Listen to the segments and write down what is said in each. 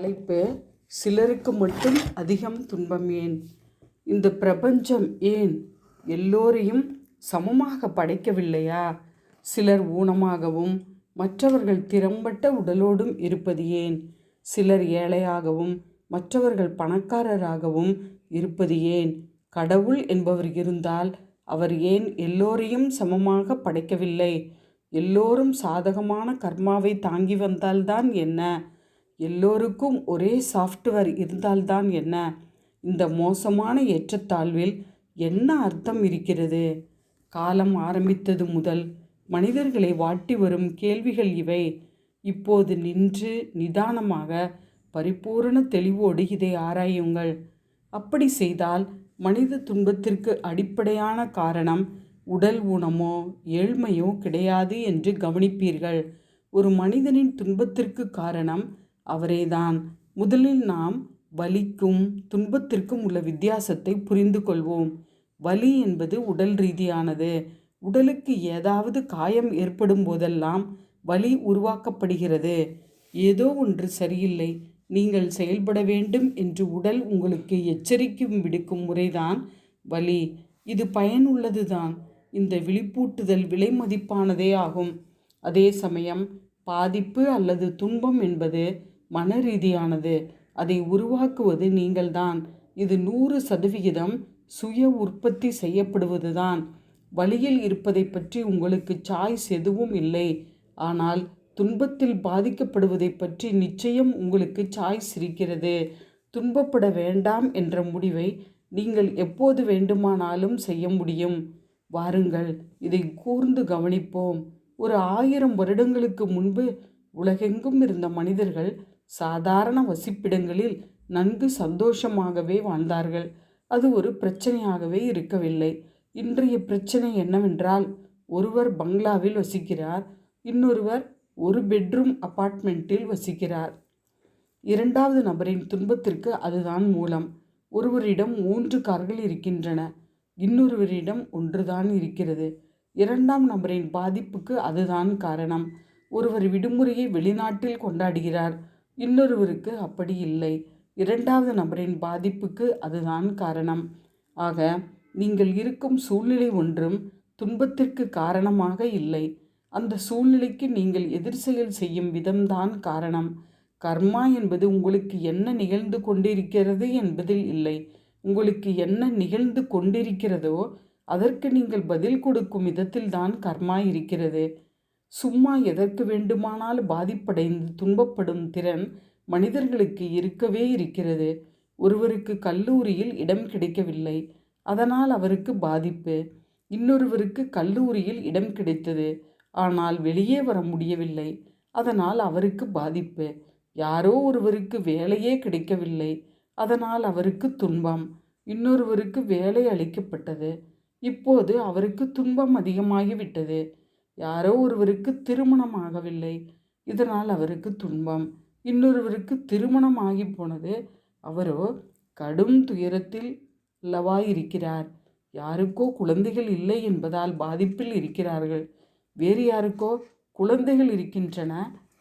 தலைப்பு சிலருக்கு மட்டும் அதிகம் துன்பம் ஏன்? இந்த பிரபஞ்சம் ஏன் எல்லோரையும் சமமாக படைக்கவில்லையா? சிலர் ஊனமாகவும் மற்றவர்கள் திறம்பட்ட உடலோடும் இருப்பது ஏன்? சிலர் ஏழையாகவும் மற்றவர்கள் பணக்காரராகவும் இருப்பது ஏன்? கடவுள் என்பவர் இருந்தால் அவர் ஏன் எல்லோரையும் சமமாக படைக்கவில்லை? எல்லோரும் சாதகமான கர்மாவை தாங்கி வந்தால்தான் என்ன? எல்லோருக்கும் ஒரே சாஃப்ட்வேர் இருந்தால்தான் என்ன? இந்த மோசமான ஏற்றத்தாழ்வில் என்ன அர்த்தம் இருக்கிறது? காலம் ஆரம்பித்தது முதல் மனிதர்களை வாட்டி வரும் கேள்விகள் இவை. இப்போது நின்று நிதானமாக பரிபூரண தெளிவோடு இதை ஆராயுங்கள். அப்படி செய்தால் மனித துன்பத்திற்கு அடிப்படையான காரணம் உடல் ஊனமோ ஏழ்மையோ கிடையாது என்று கவனிப்பீர்கள். ஒரு மனிதனின் துன்பத்திற்கு காரணம் அவரேதான். முதலில் நாம் வலிக்கும் துன்பத்திற்கும் உள்ள வித்தியாசத்தை புரிந்து கொள்வோம். வலி என்பது உடல் ரீதியானது. உடலுக்கு ஏதாவது காயம் ஏற்படும் போதெல்லாம் வலி உருவாக்கப்படுகிறது. ஏதோ ஒன்று சரியில்லை. நீங்கள் செயல்பட வேண்டும் என்று உடல் உங்களுக்கு எச்சரிக்கும் விடுக்கும் முறைதான் வலி. இது பயனுள்ளதுதான். இந்த விழிப்பூட்டுதல் விலை மதிப்பானதே ஆகும். அதே சமயம் பாதிப்பு அல்லது துன்பம் என்பது மன ரீதியானது அதை உருவாக்குவது நீங்கள்தான். இது நூறு சதவிகிதம் சுய உற்பத்தி செய்யப்படுவதுதான். வழியில் இருப்பதை பற்றி உங்களுக்கு சாய்ஸ் எதுவும் இல்லை. ஆனால் துன்பத்தில் பாதிக்கப்படுவதை பற்றி நிச்சயம் உங்களுக்கு சாய்ஸ் இருக்கிறது. துன்பப்பட வேண்டாம் என்ற முடிவை நீங்கள் எப்போது வேண்டுமானாலும் செய்ய முடியும். வாருங்கள் இதை கூர்ந்து கவனிப்போம். ஒரு ஆயிரம் வருடங்களுக்கு முன்பு உலகெங்கும் இருந்த மனிதர்கள் சாதாரண வசிப்பிடங்களில் நன்கு சந்தோஷமாகவே வாழ்ந்தார்கள். அது ஒரு பிரச்சனையாகவே இருக்கவில்லை. இன்றைய பிரச்சனை என்னவென்றால் ஒருவர் பங்களாவில் வசிக்கிறார் இன்னொருவர் ஒரு பெட்ரூம் அபார்ட்மெண்ட்டில் வசிக்கிறார். இரண்டாவது நபரின் துன்பத்திற்கு அதுதான் மூலம். ஒருவரிடம் மூன்று கார்கள் இருக்கின்றன இன்னொருவரிடம் ஒன்றுதான் இருக்கிறது. இரண்டாம் நபரின் பாதிப்புக்கு அதுதான் காரணம். ஒருவர் விடுமுறையை வெளிநாட்டில் கொண்டாடுகிறார் இன்னொருவருக்கு அப்படி இல்லை. இரண்டாவது நபரின் பாதிப்புக்கு அதுதான் காரணம். ஆக நீங்கள் இருக்கும் சூழ்நிலை ஒன்றும் துன்பத்திற்கு காரணமாக இல்லை. அந்த சூழ்நிலைக்கு நீங்கள் எதிர் செயல் செய்யும் விதம்தான் காரணம். கர்மா என்பது உங்களுக்கு என்ன நிகழ்ந்து கொண்டிருக்கிறது என்பதில் இல்லை. உங்களுக்கு என்ன நிகழ்ந்து கொண்டிருக்கிறதோ அதற்கு நீங்கள் பதில் கொடுக்கும் விதத்தில்தான் கர்மா இருக்கிறது. சும்மா எதற்கு வேண்டுமானால் பாதிப்படைந்து துன்பப்படும் திறன் மனிதர்களுக்கு இருக்கவே இருக்கிறது. ஒருவருக்கு கல்லூரியில் இடம் கிடைக்கவில்லை. அதனால் அவருக்கு பாதிப்பு. இன்னொருவருக்கு கல்லூரியில் இடம் கிடைத்தது. ஆனால் வெளியே வர முடியவில்லை. அதனால் அவருக்கு பாதிப்பு. யாரோ ஒருவருக்கு வேலையே கிடைக்கவில்லை. அதனால் அவருக்கு துன்பம். இன்னொருவருக்கு வேலை அளிக்கப்பட்டது. இப்போது அவருக்கு துன்பம் அதிகமாகிவிட்டது. யாரோ ஒருவருக்கு திருமணம் ஆகவில்லை. இதனால் அவருக்கு துன்பம். இன்னொருவருக்கு திருமணம் ஆகி போனது அவரோ கடும் துயரத்தில் இருக்கிறார் யாருக்கோ குழந்தைகள் இல்லை என்பதால் பாதிப்பில் இருக்கிறார்கள். வேறு யாருக்கோ குழந்தைகள் இருக்கின்றன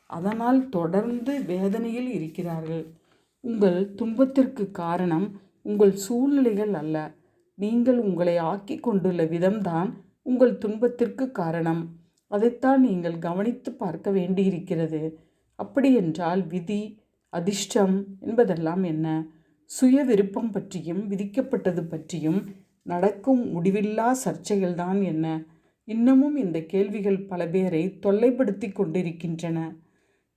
அதனால் தொடர்ந்து வேதனையில் இருக்கிறார்கள். உங்கள் துன்பத்திற்கு காரணம் உங்கள் சூழ்நிலைகள் அல்ல. நீங்கள் உங்களை ஆக்கி கொண்டுள்ள விதம்தான் உங்கள் துன்பத்திற்கு காரணம். அதைத்தான் நீங்கள் கவனித்து பார்க்க வேண்டியிருக்கிறது. அப்படியென்றால் விதி அதிர்ஷ்டம் என்பதெல்லாம் என்ன? சுய விருப்பம் பற்றியும் விதிக்கப்பட்டது பற்றியும் நடக்கும் முடிவில்லா சர்ச்சைகள்தான் என்ன? இன்னமும் இந்த கேள்விகள் பல பேரை தொல்லைப்படுத்தி கொண்டிருக்கின்றன.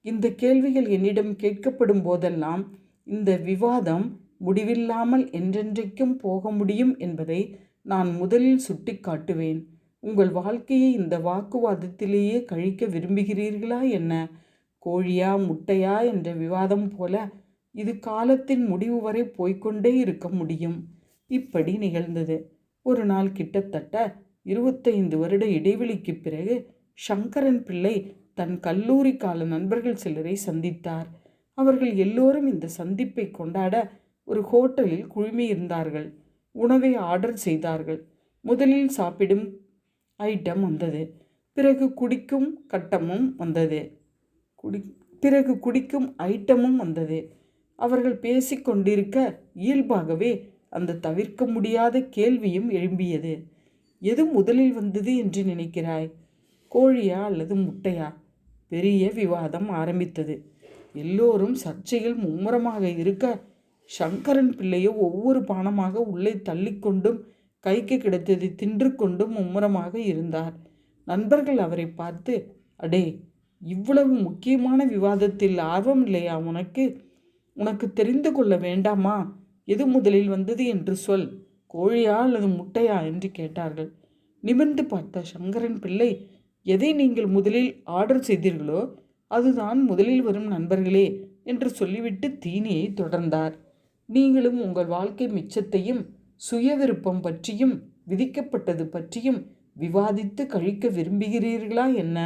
இந்த கேள்விகள் என்னிடம் கேட்கப்படும் போதெல்லாம் இந்த விவாதம் முடிவில்லாமல் என்றென்றைக்கும் போக முடியும் என்பதை நான் முதலில் சுட்டி காட்டுவேன் உங்கள் வாழ்க்கையை இந்த வாக்குவாதத்திலேயே கழிக்க விரும்புகிறீர்களா என்ன? கோழியா முட்டையா என்ற விவாதம் போல இது காலத்தின் முடிவு வரை போய்கொண்டே இருக்க முடியும். இப்படி நிகழ்ந்தது. ஒரு நாள் கிட்டத்தட்ட இருபத்தைந்து வருட இடைவெளிக்கு பிறகு சங்கரன் பிள்ளை தன் கல்லூரி கால நண்பர்கள் சிலரை சந்தித்தார். அவர்கள் எல்லோரும் இந்த சந்திப்பை கொண்டாட ஒரு ஹோட்டலில் குழுமியிருந்தார்கள். உணவை ஆர்டர் செய்தார்கள். முதலில் சாப்பிடும் ஐட்டம் வந்தது. பிறகு குடிக்கும் கட்டமும் வந்தது. குடி பிறகு குடிக்கும் ஐட்டமும் வந்தது. அவர்கள் பேசிக்கொண்டிருக்க இயல்பாகவே அந்த தவிர்க்க முடியாத கேள்வியும் எழும்பியது. எது முதலில் வந்தது என்று நினைக்கிறாய்? கோழியா அல்லது முட்டையா? பெரிய விவாதம் ஆரம்பித்தது. எல்லோரும் சர்ச்சையில் மும்முரமாக இருக்க சங்கரன் பிள்ளையோ ஒவ்வொரு பானமாக உள்ளே தள்ளிக்கொண்டும் கைக்கு கிடைத்ததை தின்று கொண்டும் மும்முரமாக இருந்தார். நண்பர்கள் அவரை பார்த்து அடே இவ்வளவு முக்கியமான விவாதத்தில் ஆர்வம் இல்லையா உனக்கு? உனக்கு தெரிந்து கொள்ள வேண்டாமா? எது முதலில் வந்தது என்று சொல். கோழியா அல்லது முட்டையா? என்று கேட்டார்கள். நிமிர்ந்து பார்த்த சங்கரன் பிள்ளை எதை நீங்கள் முதலில் ஆர்டர் செய்தீர்களோ அதுதான் முதலில் வரும் நண்பர்களே என்று சொல்லிவிட்டு தீனியை தொடர்ந்தார். நீங்களும் உங்கள் வாழ்க்கை மிச்சத்தையும் சுய விருப்பம் பற்றியும் விதிக்கப்பட்டது பற்றியும் விவாதித்து கழிக்க விரும்புகிறீர்களா என்ன?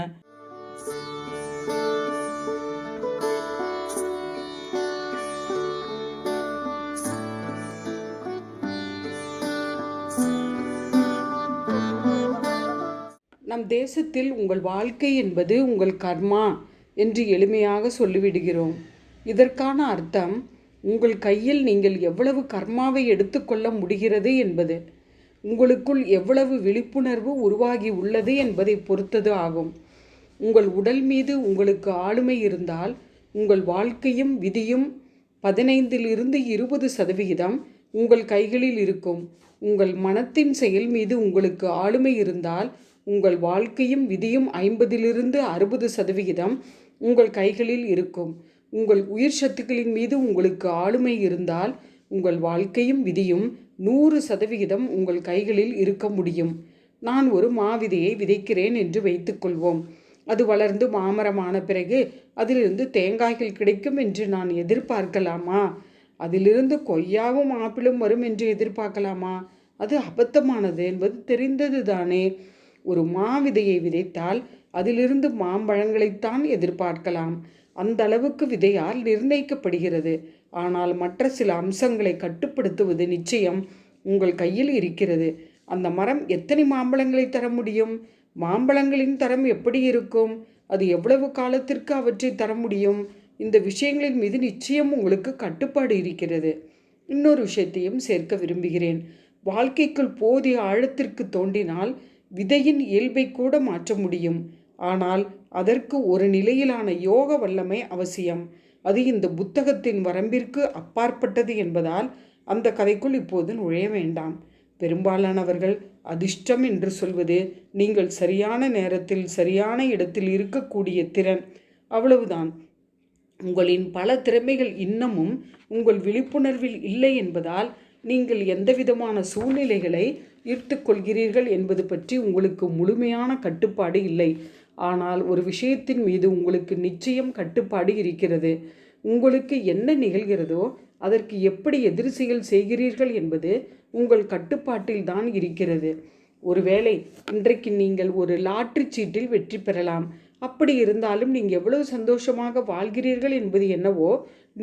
நம் தேசத்தில் உங்கள் வாழ்க்கை என்பது உங்கள் கர்மா என்று எளிமையாக சொல்லிவிடுகிறோம். இதற்கான அர்த்தம் உங்கள் கையில் நீங்கள் எவ்வளவு கர்மாவை எடுத்துக்கொள்ள முடிகிறது என்பது உங்களுக்குள் எவ்வளவு விழிப்புணர்வு உருவாகி உள்ளது என்பதை பொறுத்தது ஆகும். உங்கள் உடல் மீது உங்களுக்கு ஆளுமை இருந்தால் உங்கள் வாழ்க்கையும் விதியும் பதினைந்திலிருந்து இருபது சதவிகிதம் உங்கள் கைகளில் இருக்கும். உங்கள் மனத்தின் செயல் மீது உங்களுக்கு ஆளுமை இருந்தால் உங்கள் வாழ்க்கையும் விதியும் ஐம்பதிலிருந்து அறுபது சதவிகிதம் உங்கள் கைகளில் இருக்கும். உங்கள் உயிர் சத்துக்களின் மீது உங்களுக்கு ஆளுமை இருந்தால் உங்கள் வாழ்க்கையும் விதியும் நூறு சதவிகிதம் உங்கள் கைகளில் இருக்க முடியும். நான் ஒரு மாவிதையை விதைக்கிறேன் என்று வைத்துக்கொள்வோம் அது வளர்ந்து மாமரமான பிறகு அதிலிருந்து தேங்காய்கள் கிடைக்கும் என்று நான் எதிர்பார்க்கலாமா? அதிலிருந்து கொய்யாவும் ஆப்பிளும் வரும் என்று எதிர்பார்க்கலாமா? அது அபத்தமானது என்பது தெரிந்தது தானே ஒரு மாவிதையை விதைத்தால் அதிலிருந்து மாம்பழங்களைத்தான் எதிர்பார்க்கலாம். அந்த அளவுக்கு விதையால் நிர்ணயிக்கப்படுகிறது. ஆனால் மற்ற சில அம்சங்களை கட்டுப்படுத்துவது நிச்சயம் உங்கள் கையில் இருக்கிறது. அந்த மரம் எத்தனை மாம்பழங்களை தர முடியும்? மாம்பழங்களின் தரம் எப்படி இருக்கும்? அது எவ்வளவு காலத்திற்கு அவற்றை தர முடியும்? இந்த விஷயங்களின் மீது நிச்சயம் உங்களுக்கு கட்டுப்பாடு இருக்கிறது. இன்னொரு விஷயத்தையும் சேர்க்க விரும்புகிறேன். வாழ்க்கைக்குள் போதிய ஆழத்திற்கு தோண்டினால் விதையின் இயல்பை கூட மாற்ற முடியும். ஆனால் அதற்கு ஒரு நிலையிலான யோக வல்லமை அவசியம். அது இந்த புத்தகத்தின் வரம்பிற்கு அப்பாற்பட்டது என்பதால் அந்த கதைக்குள் இப்போது நுழைய வேண்டாம். பெரும்பாலானவர்கள் அதிர்ஷ்டம் என்று சொல்வது நீங்கள் சரியான நேரத்தில் சரியான இடத்தில் இருக்கக்கூடிய திறன். அவ்வளவுதான். உங்களின் பல திறமைகள் இன்னமும் உங்கள் விழிப்புணர்வில் இல்லை என்பதால் நீங்கள் எந்தவிதமான சூழ்நிலைகளை ஈர்த்து கொள்கிறீர்கள் என்பது பற்றி உங்களுக்கு முழுமையான கட்டுப்பாடு இல்லை. ஆனால் ஒரு விஷயத்தின் மீது உங்களுக்கு நிச்சயம் கட்டுப்பாடு இருக்கிறது. உங்களுக்கு என்ன நிகழ்கிறதோ அதற்கு எப்படி எதிர்செயல் செய்கிறீர்கள் என்பது உங்கள் கட்டுப்பாட்டில் தான் இருக்கிறது. ஒருவேளை இன்றைக்கு நீங்கள் ஒரு லாட்ரி சீட்டில் வெற்றி பெறலாம். அப்படி இருந்தாலும் நீங்கள் எவ்வளவு சந்தோஷமாக வாழ்கிறீர்கள் என்பது என்னவோ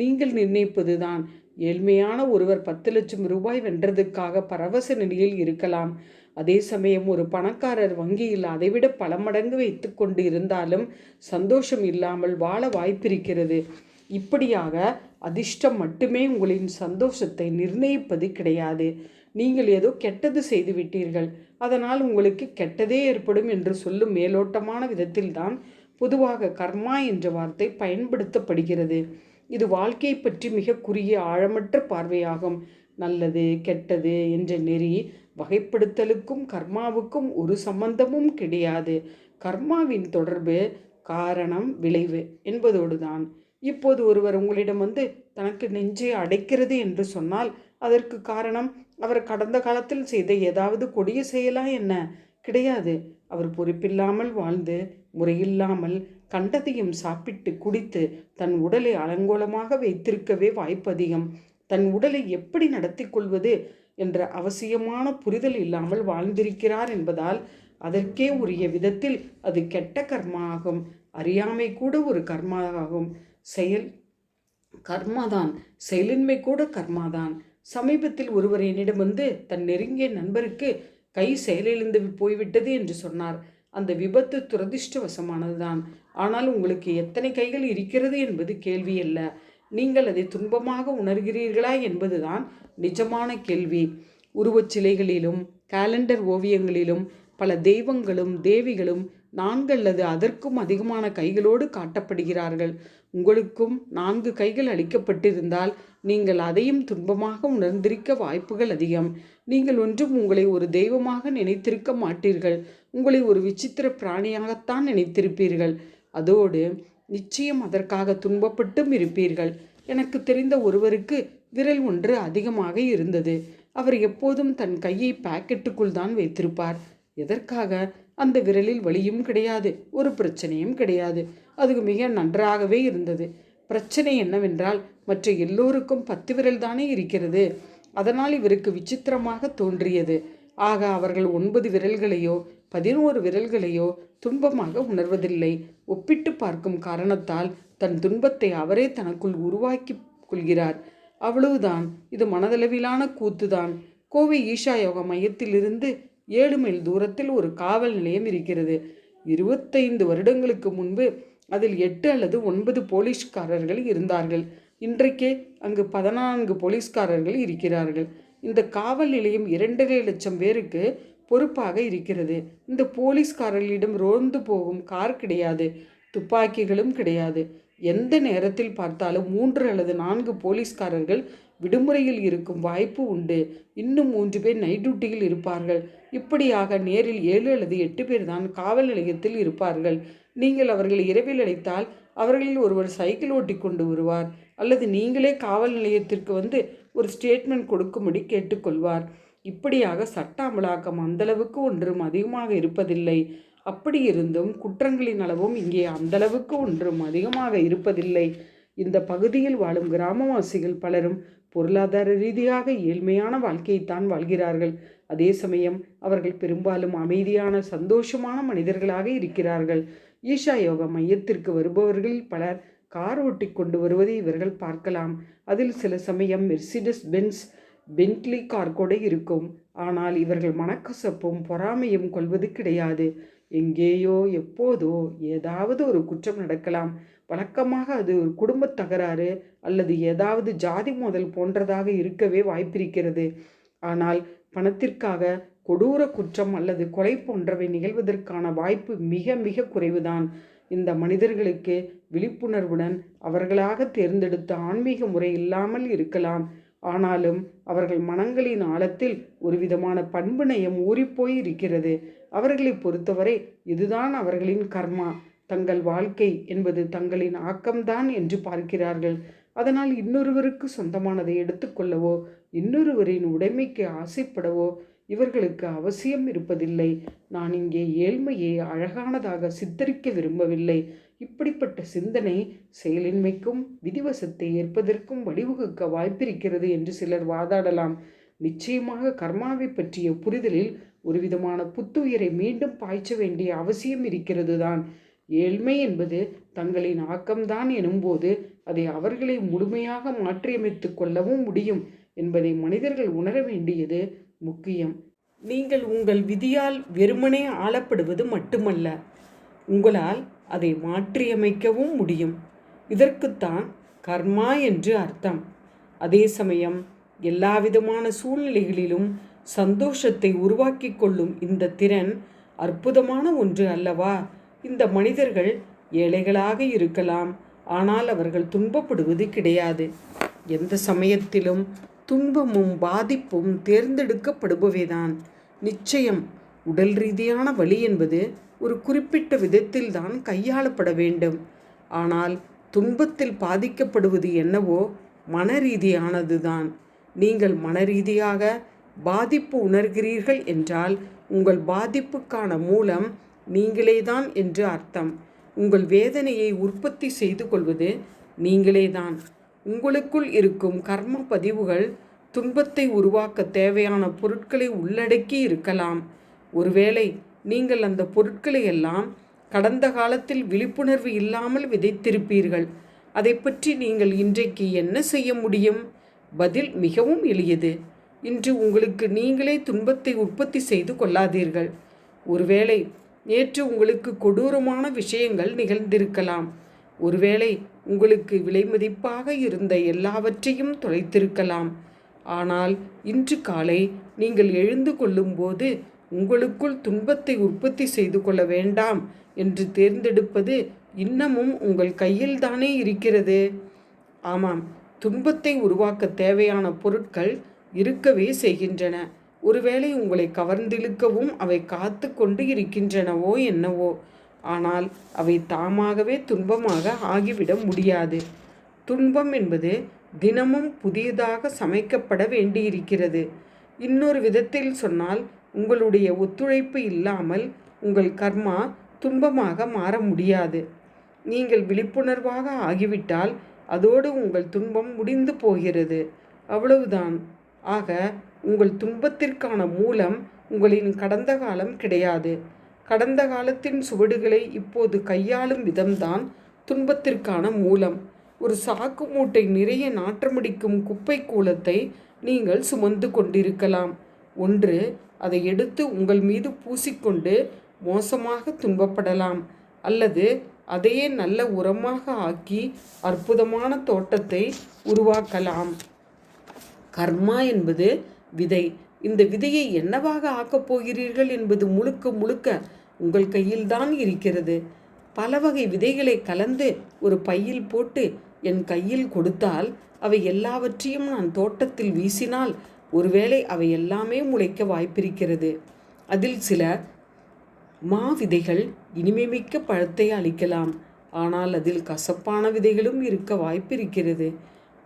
நீங்கள் நிர்ணயிப்பது தான் ஏழ்மையான ஒருவர் பத்து லட்சம் ரூபாய் வென்றதுக்காக பரவச நிலையில் இருக்கலாம். அதே சமயம் ஒரு பணக்காரர் வங்கியில் அதைவிட பல மடங்கு வைத்து கொண்டு இருந்தாலும் சந்தோஷம் இல்லாமல் வாழ வாய்ப்பிருக்கிறது. இப்படியாக அதிர்ஷ்டம் மட்டுமே உங்களின் சந்தோஷத்தை நிர்ணயிப்பது கிடையாது. நீங்கள் ஏதோ கெட்டது செய்து விட்டீர்கள் அதனால் உங்களுக்கு கெட்டதே ஏற்படும் என்று சொல்லும் மேலோட்டமான விதத்தில்தான் பொதுவாக கர்மா என்ற வார்த்தை பயன்படுத்தப்படுகிறது. இது வாழ்க்கையை பற்றி மிக குறுகிய ஆழமற்ற பார்வையாகும். நல்லது கெட்டது என்ற நெறி வகைப்படுத்தலுக்கும் கர்மாவுக்கும் ஒரு சம்பந்தமும் கிடையாது. கர்மாவின் தொடர்பு காரணம் விளைவு என்பதோடு தான் இப்போது ஒருவர் உங்களிடம் வந்து தனக்கு நெஞ்சை அடைக்கிறது என்று சொன்னால் அதற்கு காரணம் அவர் கடந்த காலத்தில் செய்த ஏதாவது கொடிய செயலா என்ன? கிடையாது. அவர் பொறுப்பில்லாமல் வாழ்ந்து முறையில்லாமல் கண்டதையும் சாப்பிட்டு குடித்து தன் உடலை அலங்கோலமாக வைத்திருக்கவே வாய்ப்பதிகம் தன் உடலை எப்படி நடத்தி கொள்வது என்ற அவசியமான புரிதல் இல்லாமல் வாழ்ந்திருக்கிறார் என்பதால் அதற்கே உரிய விதத்தில் அது கெட்ட கர்மா ஆகும் அறியாமை கூட ஒரு கர்மா ஆகும் செயல் கர்மாதான். செயலின்மை கூட கர்மாதான். சமீபத்தில் ஒருவர் என்னிடம் வந்து தன் நெருங்கிய நண்பருக்கு கை செயலிழந்து போய்விட்டது என்று சொன்னார். அந்த விபத்து துரதிர்ஷ்டவசமானதுதான். ஆனால் உங்களுக்கு எத்தனை கைகள் இருக்கிறது? என்பது கேள்வி அல்ல. நீங்கள் அதை துன்பமாக உணர்கிறீர்களா என்பதுதான் நிஜமான கேள்வி. உருவச் சிலைகளிலும் காலண்டர் ஓவியங்களிலும் பல தெய்வங்களும் தேவிகளும் நான்கு அல்லது அதற்கும் அதிகமான கைகளோடு காட்டப்படுகிறார்கள். உங்களுக்கும் நான்கு கைகள் அளிக்கப்பட்டிருந்தால் நீங்கள் அதையும் துன்பமாக உணர்ந்திருக்க வாய்ப்புகள் அதிகம். நீங்கள் ஒன்றும் உங்களை ஒரு தெய்வமாக நினைத்திருக்க மாட்டீர்கள். உங்களை ஒரு விசித்திர பிராணியாகத்தான் நினைத்திருப்பீர்கள். அதோடு நிச்சயம் அதற்காக துன்பப்பட்டும் இருப்பீர்கள். எனக்கு தெரிந்த ஒருவருக்கு விரல் ஒன்று அதிகமாக இருந்தது. அவர் எப்போதும் தன் கையை பாக்கெட்டுக்குள் தான் வைத்திருப்பார். எதற்காக? அந்த விரலில் வலியும் கிடையாது ஒரு பிரச்சனையும் கிடையாது. அது மிக நன்றாகவே இருந்தது. பிரச்சனை என்னவென்றால் மற்ற எல்லோருக்கும் பத்து விரல் தானே இருக்கிறது. அதனால் இவருக்கு விசித்திரமாக தோன்றியது. ஆக அவர்கள் ஒன்பது விரல்களையோ பதினோரு விரல்களையோ துன்பமாக உணர்வதில்லை. ஒப்பிட்டு பார்க்கும் காரணத்தால் தன் துன்பத்தை அவரே தனக்குள் உருவாக்கி கொள்கிறார். அவ்வளவுதான். இது மனதளவிலான கூத்துதான். கோவை ஈஷா யோக மையத்திலிருந்து ஏழு மைல் தூரத்தில் ஒரு காவல் நிலையம் இருக்கிறது. இருபத்தைந்து வருடங்களுக்கு முன்பு அதில் எட்டு அல்லது ஒன்பது போலீஸ்காரர்கள் இருந்தார்கள். இன்றைக்கே அங்கு பதினான்கு போலீஸ்காரர்கள் இருக்கிறார்கள். இந்த காவல் நிலையம் இரண்டரை லட்சம் பேருக்கு பொறுப்பாக இருக்கிறது. இந்த போலீஸ்காரர்களிடம் ரோந்து போகும் கார் கிடையாது துப்பாக்கிகளும் கிடையாது. எந்த நேரத்தில் பார்த்தாலும் மூன்று அல்லது நான்கு போலீஸ்காரர்கள் விடுமுறையில் இருக்கும் வாய்ப்பு உண்டு. இன்னும் மூன்று பேர் நைட் டியூட்டியில் இருப்பார்கள். இப்படியாக நேரில் ஏழு அல்லது எட்டு பேர் தான் காவல் நிலையத்தில் இருப்பார்கள். நீங்கள் அவர்களை இரவில் அழைத்தால் அவர்களில் ஒருவர் சைக்கிள் ஓட்டி கொண்டு வருவார். அல்லது நீங்களே காவல் நிலையத்திற்கு வந்து ஒரு ஸ்டேட்மெண்ட் கொடுக்கும்படி கேட்டுக்கொள்வார். இப்படியாக சட்ட அமலாக்கம் அந்தளவுக்கு ஒன்றும் அதிகமாக இருப்பதில்லை. அப்படி இருந்தும் குற்றங்களின் அளவும் இங்கே அந்தளவுக்கு ஒன்றும் அதிகமாக இருப்பதில்லை. இந்த பகுதியில் வாழும் கிராமவாசிகள் பலரும் பொருளாதார ரீதியாக ஏழ்மையான வாழ்க்கையைத்தான் வாழ்கிறார்கள். அதே சமயம் அவர்கள் பெரும்பாலும் அமைதியான சந்தோஷமான மனிதர்களாக இருக்கிறார்கள். ஈஷா யோகா மையத்திற்கு வருபவர்களில் பலர் கார் ஓட்டி கொண்டு வருவதை இவர்கள் பார்க்கலாம். அதில் சில சமயம் மெர்சிடஸ் பென்ஸ் பென்ட்லி கார் கூட இருக்கும். ஆனால் இவர்கள் மனக்கசப்பும் பொறாமையும் கொள்வது கிடையாது. எங்கேயோ எப்போதோ ஏதாவது ஒரு குற்றம் நடக்கலாம். வழக்கமாக அது ஒரு குடும்ப தகராறு அல்லது ஏதாவது ஜாதி மோதல் போன்றதாக இருக்கவே வாய்ப்பிருக்கிறது. ஆனால் பணத்திற்காக கொடூர குற்றம் அல்லது கொலை போன்றவை நிகழ்வதற்கான வாய்ப்பு மிக மிக குறைவுதான். இந்த மனிதர்களுக்கு விழிப்புணர்வுடன் அவர்களாக தேர்ந்தெடுத்த ஆன்மீக முறை இல்லாமல் இருக்கலாம். ஆனாலும் அவர்கள் மனங்களின் ஆழத்தில் ஒரு விதமான பண்பு நயம் ஊறிப்போய் இருக்கிறது அவர்களை பொறுத்தவரை இதுதான் அவர்களின் கர்மா. தங்கள் வாழ்க்கை என்பது தங்களின் ஆக்கம்தான் என்று பார்க்கிறார்கள். அதனால் இன்னொருவருக்கு சொந்தமானதை எடுத்துக்கொள்ளவோ இன்னொருவரின் உடைமைக்கு ஆசைப்படவோ இவர்களுக்கு அவசியம் இருப்பதில்லை. நான் இங்கே ஏழ்மையை அழகானதாக சித்தரிக்க விரும்பவில்லை. இப்படிப்பட்ட சிந்தனை செயலின்மைக்கும் விதிவசத்தை ஏற்பதற்கும் வழிவகுக்க வாய்ப்பிருக்கிறது என்று சிலர் வாதாடலாம். நிச்சயமாக கர்மாவை பற்றிய புரிதலில் ஒரு விதமான புத்துயிரை மீண்டும் பாய்ச்ச வேண்டிய அவசியம் இருக்கிறது தான் ஏழ்மை என்பது தங்களின் ஆக்கம்தான் எனும்போது அதை அவர்களை முழுமையாக மாற்றியமைத்து கொள்ளவும் முடியும் என்பதை மனிதர்கள் உணர வேண்டியது முக்கியம். நீங்கள் உங்கள் விதியால் வெறுமனே ஆளப்படுவது மட்டுமல்ல. உங்களால் அதை மாற்றியமைக்கவும் முடியும். இதற்குத்தான் கர்மா என்று அர்த்தம். அதே சமயம் எல்லாவிதமான சூழ்நிலைகளிலும் சந்தோஷத்தை உருவாக்கி கொள்ளும் இந்த திறன் அற்புதமான ஒன்று அல்லவா? இந்த மனிதர்கள் ஏழைகளாக இருக்கலாம் ஆனால் அவர்கள் துன்பப்படுவது கிடையாது. எந்த சமயத்திலும் துன்பமும் பாதிப்பும் தேர்ந்தெடுக்கப்படுபவைதான். நிச்சயம் உடல் ரீதியான வழி என்பது ஒரு குறிப்பிட்ட விதத்தில்தான் கையாளப்பட வேண்டும். ஆனால் துன்பத்தில் பாதிக்கப்படுவது என்னவோ மன ரீதியானது தான் நீங்கள் மன ரீதியாக பாதிப்பு உணர்கிறீர்கள் என்றால் உங்கள் பாதிப்புக்கான மூலம் நீங்களேதான் என்று அர்த்தம். உங்கள் வேதனையை உற்பத்தி செய்து கொள்வது நீங்களேதான். உங்களுக்குள் இருக்கும் கர்ம பதிவுகள் துன்பத்தை உருவாக்க தேவையான பொருட்களை உள்ளடக்கி இருக்கலாம். ஒருவேளை நீங்கள் அந்த பொருட்களை எல்லாம் கடந்த காலத்தில் விழிப்புணர்வு இல்லாமல் விதைத்திருப்பீர்கள். அதை பற்றி நீங்கள் இன்றைக்கு என்ன செய்ய முடியும்? பதில் மிகவும் எளியது. இன்று உங்களுக்கு நீங்களே துன்பத்தை உற்பத்தி செய்து கொள்ளாதீர்கள். ஒருவேளை நேற்று உங்களுக்கு கொடூரமான விஷயங்கள் நிகழ்ந்திருக்கலாம். ஒருவேளை உங்களுக்கு விலைமதிப்பாக இருந்த எல்லாவற்றையும் தொலைத்திருக்கலாம். ஆனால் இன்று காலை நீங்கள் எழுந்து கொள்ளும்போது உங்களுக்குள் துன்பத்தை உற்பத்தி செய்து கொள்ள வேண்டாம் என்று தேர்ந்தெடுப்பது இன்னமும் உங்கள் கையில் தானே இருக்கிறது. ஆமாம் துன்பத்தை உருவாக்க தேவையான பொருட்கள் இருக்கவே செய்கின்றன. ஒருவேளை உங்களை கவர்ந்திழுக்கவும் அவை காத்து கொண்டு இருக்கின்றனவோ என்னவோ. ஆனால் அவை தாமாகவே துன்பமாக ஆகிவிட முடியாது. துன்பம் என்பது தினமும் புதியதாக சமைக்கப்பட வேண்டியிருக்கிறது. இன்னொரு விதத்தில் சொன்னால் உங்களுடைய ஒத்துழைப்பு இல்லாமல் உங்கள் கர்மா துன்பமாக மாற முடியாது. நீங்கள் விழிப்புணர்வாக ஆகிவிட்டால் அதோடு உங்கள் துன்பம் முடிந்து போகிறது. அவ்வளவுதான். ஆக உங்கள் துன்பத்திற்கான மூலம் உங்களின் கடந்த காலம் கிடையாது. கடந்த காலத்தின் சுவடுகளை இப்போது கையாளும் விதம்தான் துன்பத்திற்கான மூலம். ஒரு சாக்கு மூட்டை நிறைய நாற்றமடிக்கும் குப்பை கூலத்தை நீங்கள் சுமந்து கொண்டிருக்கலாம். ஒன்று அதை எடுத்து உங்கள் மீது பூசிக்கொண்டு மோசமாக துன்பப்படலாம். அல்லது அதையே நல்ல உரமாக ஆக்கி அற்புதமான தோட்டத்தை உருவாக்கலாம். கர்மா என்பது விதை. இந்த விதையை என்னவாக ஆக்கப் போகிறீர்கள் என்பது முழுக்க முழுக்க உங்கள் கையில்தான் இருக்கிறது. பல வகை விதைகளை கலந்து ஒரு பையில் போட்டு என் கையில் கொடுத்தால் அவை எல்லாவற்றையும் நான் தோட்டத்தில் வீசினால் ஒருவேளை அவை எல்லாமே முளைக்க வாய்ப்பிருக்கிறது. அதில் சில மா விதைகள் இனிமைமிக்க பழத்தை அளிக்கலாம். ஆனால் அதில் கசப்பான விதைகளும் இருக்க வாய்ப்பிருக்கிறது.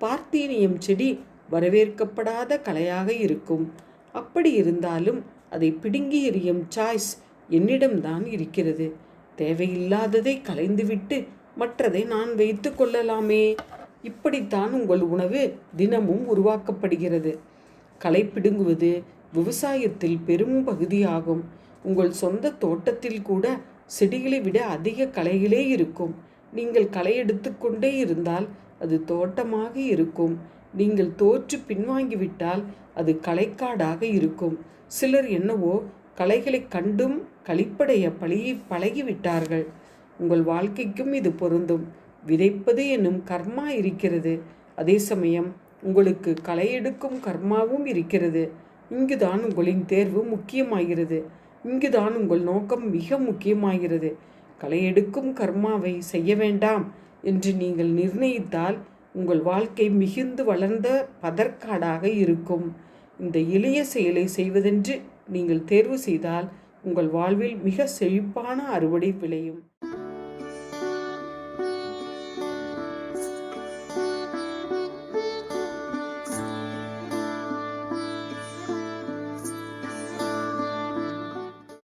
பார்த்தீனியம் செடி வரவேற்கப்படாத கலையாக இருக்கும். அப்படி இருந்தாலும் அதை பிடுங்கி எறியும் சாய்ஸ் என்னிடம்தான் இருக்கிறது. தேவையில்லாததை கலைந்துவிட்டு மற்றதை நான் வைத்து கொள்ளலாமே. இப்படித்தான் உங்கள் உணவு தினமும் உருவாக்கப்படுகிறது. களை பிடுங்குவது விவசாயத்தில் பெரும் பகுதியாகும். உங்கள் சொந்த தோட்டத்தில் கூட செடிகளை விட அதிக களைகளே இருக்கும். நீங்கள் களை எடுத்துக்கொண்டே இருந்தால் அது தோட்டமாக இருக்கும். நீங்கள் தோற்று பின்வாங்கிவிட்டால் அது களைக்காடாக இருக்கும். சிலர் என்னவோ கலைகளை கண்டும் கழிப்படைய பழகி பழகிவிட்டார்கள் உங்கள் வாழ்க்கைக்கும் இது பொருந்தும். விதைப்பது என்னும் கர்மா இருக்கிறது. அதே சமயம் உங்களுக்கு களை எடுக்கும் கர்மாவும் இருக்கிறது. இங்குதான் உங்களின் தேர்வு முக்கியமாகிறது. இங்குதான் உங்கள் நோக்கம் மிக முக்கியமாகிறது. களை எடுக்கும் கர்மாவை செய்ய வேண்டாம் என்று நீங்கள் நிர்ணயித்தால் உங்கள் வாழ்க்கை மிகுந்து வளர்ந்த பதற்காடாக இருக்கும். இந்த எளிய செயலை செய்வதென்று நீங்கள் தேர்வு செய்தால் உங்கள் வாழ்வில் மிக செழிப்பான அறுவடை விளையும்.